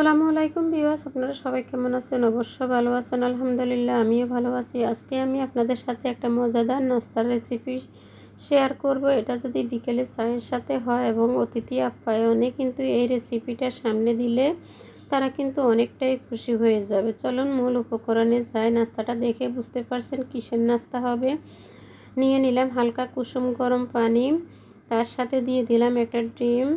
আসসালামু আলাইকুম বিওয়াস আপনারা সবাই কেমন আছেন? অবশ্য ভালো আছেন, আলহামদুলিল্লাহ, আমিও ভালো আছি। আজকে আমি আপনাদের সাথে একটা মজাদার নাস্তার রেসিপি শেয়ার করব। এটা যদি বিকেলে চায়ের সাথে হয় এবং অতিথি আপ্যায়নে, কিন্তু এই রেসিপিটা সামনে দিলে তারা কিন্তু অনেকটাই খুশি হয়ে যাবে। চলুন, মূল উপকরণে যায় নাস্তাটা দেখে বুঝতে পারছেন কিসের নাস্তা হবে। নিয়ে নিলাম হালকা কুসুম গরম পানি। তার সাথে দিয়ে দিলাম একটা ডিম।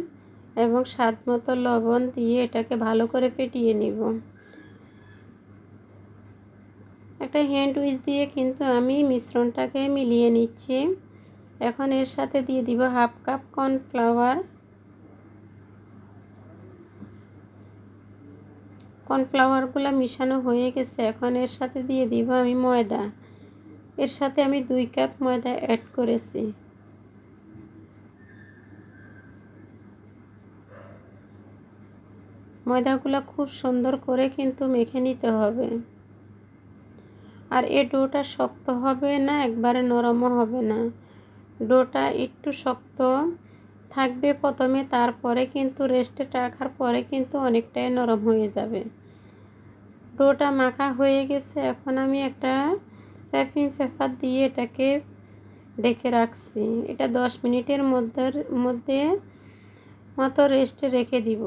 এবং স্বাদ মতো লবণ দিয়ে এটাকে ভালো করে ফেটিয়ে নিব। একটা হ্যান্ড উইচ দিয়ে কিন্তু আমি মিশ্রণটাকে মিলিয়ে নিচ্ছি। এখন এর সাথে দিয়ে দিব হাফ কাপ কর্নফ্লাওয়ার। কর্নফ্লাওয়ারগুলো মিশানো হয়ে গেছে। এখন এর সাথে দিয়ে দিব আমি ময়দা। এর সাথে আমি দুই কাপ ময়দা অ্যাড করেছি। ময়দাগুলো খুব সুন্দর করে কিন্তু মেখে নিতে হবে। আর এ ডোটা শক্ত হবে না, একবারে নরমও হবে না। ডোটা একটু শক্ত থাকবে প্রথমে, তারপরে কিন্তু রেস্টে রাখার পরে কিন্তু অনেকটাই নরম হয়ে যাবে। ডোটা মাখা হয়ে গেছে, এখন আমি একটা র্যাপিং পেপার দিয়ে এটাকে ডেকে রাখছি। এটা দশ মিনিটের মধ্যে মধ্যে মতো রেস্টে রেখে দিব।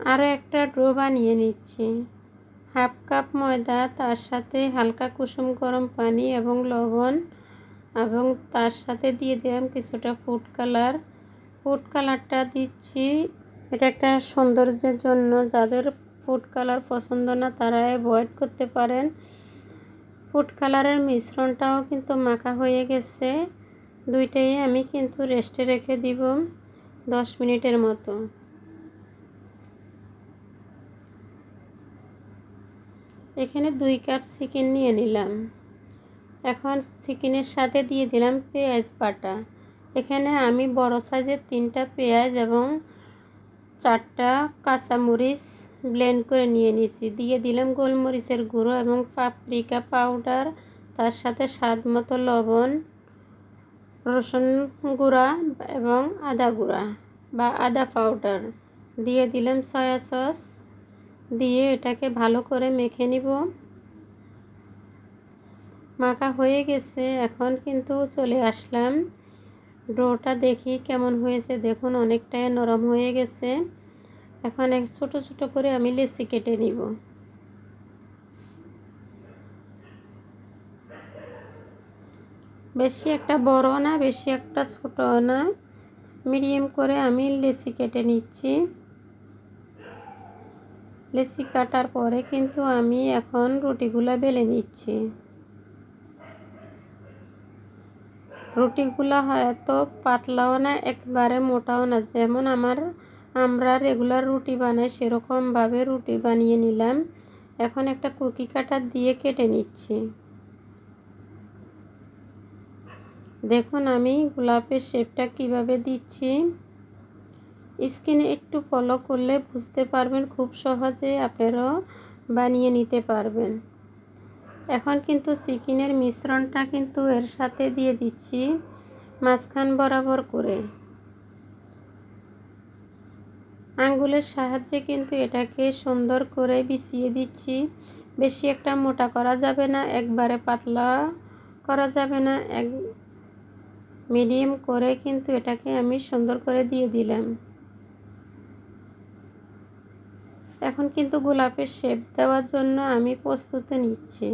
আরও একটা ড্রো বানিয়ে নিচ্ছি। হাফ কাপ ময়দা, তার সাথে হালকা কুসুম গরম পানি এবং লবণ এবং তার সাথে দিয়ে দিলাম কিছুটা ফুড কালার। ফুড কালারটা দিচ্ছি। এটা একটা সৌন্দর্যের জন্য। যাদের ফুড কালার পছন্দ না তারা অ্যাভয়েড করতে পারেন। ফুড কালারের মিশ্রণটাও কিন্তু মাখা হয়ে গেছে। দুইটাই আমি কিন্তু রেস্টে রেখে দিব দশ মিনিটের মতো। এখানে দুই কাপ চিকেন নিয়ে নিলাম। এখন চিকেনের সাথে দিয়ে দিলাম পেঁয়াজ বাটা। এখানে আমি বড় সাইজের তিনটা পেঁয়াজ এবং চারটা কাঁচামরিচ ব্লেন্ড করে নিয়ে নিয়েছি। দিয়ে দিলাম গোলমরিচের গুঁড়ো এবং পাপরিকা পাউডার, তার সাথে স্বাদ মতো লবণ, রসুন গুঁড়া এবং আদা গুঁড়া বা আদা পাউডার। দিয়ে দিলাম সয়া সস। দিয়ে এটাকে ভালো করে মেখে নিব। মাখা হয়ে গেছে, এখন কিন্তু চলে আসলাম। ডোটা দেখি কেমন হয়েছে, দেখুন অনেকটাই নরম হয়ে গেছে। এখন এক ছোটো ছোটো করে আমি লেসি কেটে নিব। বেশি একটা বড় না, বেশি একটা ছোট না। মিডিয়াম করে আমি লেসি কেটে নিচ্ছি। লেসি কাটার পরে কিন্তু আমি এখন রুটিগুলো বেলে নিচ্ছি। রুটিগুলো হয়তো পাতলাও না, একবারে মোটাও না। যেমন আমার, আমরা রেগুলার রুটি বানাই, সেরকমভাবে রুটি বানিয়ে নিলাম। এখন একটা কুকি কাটার দিয়ে কেটে নিচ্ছি। দেখুন আমি গোলাপের শেপটা কীভাবে দিচ্ছি। স্কিনে একটু ফলো করলে বুঝতে পারবেন খুব সহজে আপনারাও বানিয়ে নিতে পারবেন। এখন কিন্তু চিকেনের মিশ্রণটা কিন্তু এর সাথে দিয়ে দিচ্ছি মাঝখান বরাবর করে। আঙ্গুলের সাহায্যে কিন্তু এটাকে সুন্দর করে বিছিয়ে দিচ্ছি। বেশি একটা মোটা করা যাবে না, একবারে পাতলা করা যাবে না, এক মিডিয়াম করে কিন্তু এটাকে আমি সুন্দর করে দিয়ে দিলাম। এখন কিন্তু গোলাপের শেপ দেওয়ার জন্য আমি প্রস্তুতি নিচ্ছি।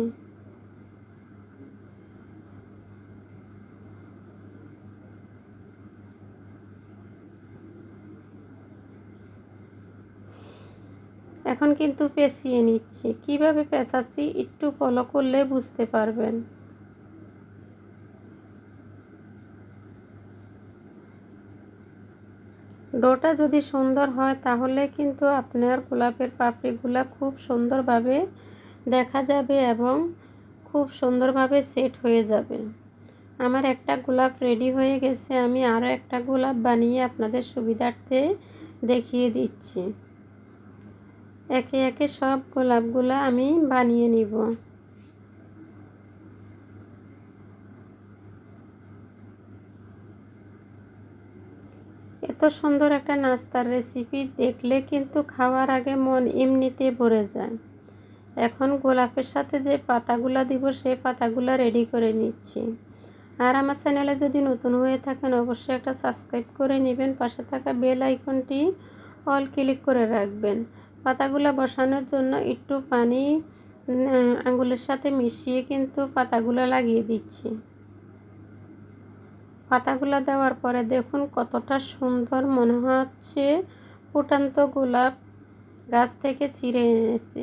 এখন কিন্তু পেঁচিয়ে নিচ্ছি। কীভাবে পেঁচাচ্ছি একটু ফলো করলে বুঝতে পারবেন। ডোটা যদি সুন্দর হয়, তাহলে কিন্তু আপনার গোলাপের পাপড়িগুলা খুব সুন্দরভাবে দেখা যাবে এবং খুব সুন্দরভাবে সেট হয়ে যাবে। আমার একটা গোলাপ রেডি হয়ে গেছে, আমি আরও একটা গোলাপ বানিয়ে আপনাদের সুবিধার্থে দেখিয়ে দিচ্ছি। একে একে সব গোলাপগুলো আমি বানিয়ে নিব। এত সুন্দর একটা নাস্তার রেসিপি দেখলে কিন্তু খাওয়ার আগে মন এমনিতে ভরে যায়। এখন গোলাপের সাথে যে পাতাগুলো দিব, সেই পাতাগুলো রেডি করে নিচ্ছি। আর আমার চ্যানেলে যদি নতুন হয়ে থাকেন, অবশ্যই একটা সাবস্ক্রাইব করে নেবেন। পাশে থাকা বেল আইকনটি অল ক্লিক করে রাখবেন। পাতাগুলো বসানোর জন্য একটু পানি আঙ্গুলের সাথে মিশিয়ে কিন্তু পাতাগুলো লাগিয়ে দিচ্ছি। পাতাগুলো দেওয়ার পরে দেখুন কতটা সুন্দর মনে হচ্ছে। ফুটান্ত গোলাপ গাছ থেকে ছিঁড়ে এনেছি।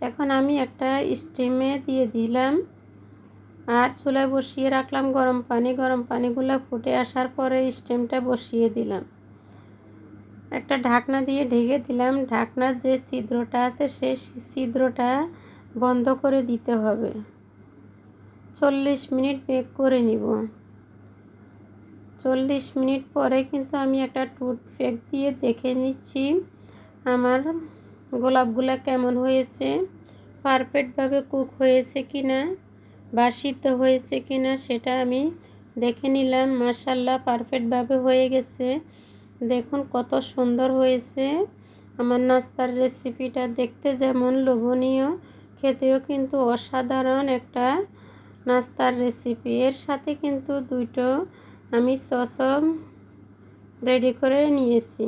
এখন আমি একটা স্টিমে দিয়ে দিলাম আর চুলায় বসিয়ে রাখলাম গরম পানি। গরম পানিগুলো ফুটে আসার পরে স্টিমটা বসিয়ে দিলাম। একটা ঢাকনা দিয়ে ঢেকে দিলাম। ঢাকনার যে ছিদ্রটা আছে সেই ছিদ্রটা বন্ধ করে দিতে হবে। চল্লিশ মিনিট বেক করে নিব। চল্লিশ মিনিট পরে কিন্তু আমি একটা টুথপেক দিয়ে দেখে নিচ্ছি আমার গোলাপগুলা কেমন হয়েছে, পারফেক্টভাবে কুক হয়েছে কি না বা সিদ্ধ হয়েছে কি না সেটা আমি দেখে নিলাম। মাসাল্লাহ পারফেক্টভাবে হয়ে গেছে। দেখুন কত সুন্দর হয়েছে। আমার নাস্তার রেসিপিটা দেখতে যেমন লোভনীয়, খেতেও কিন্তু অসাধারণ একটা নাস্তার রেসিপি। এর সাথে কিন্তু দুটো আমি সস রেডি করে নিয়েছি।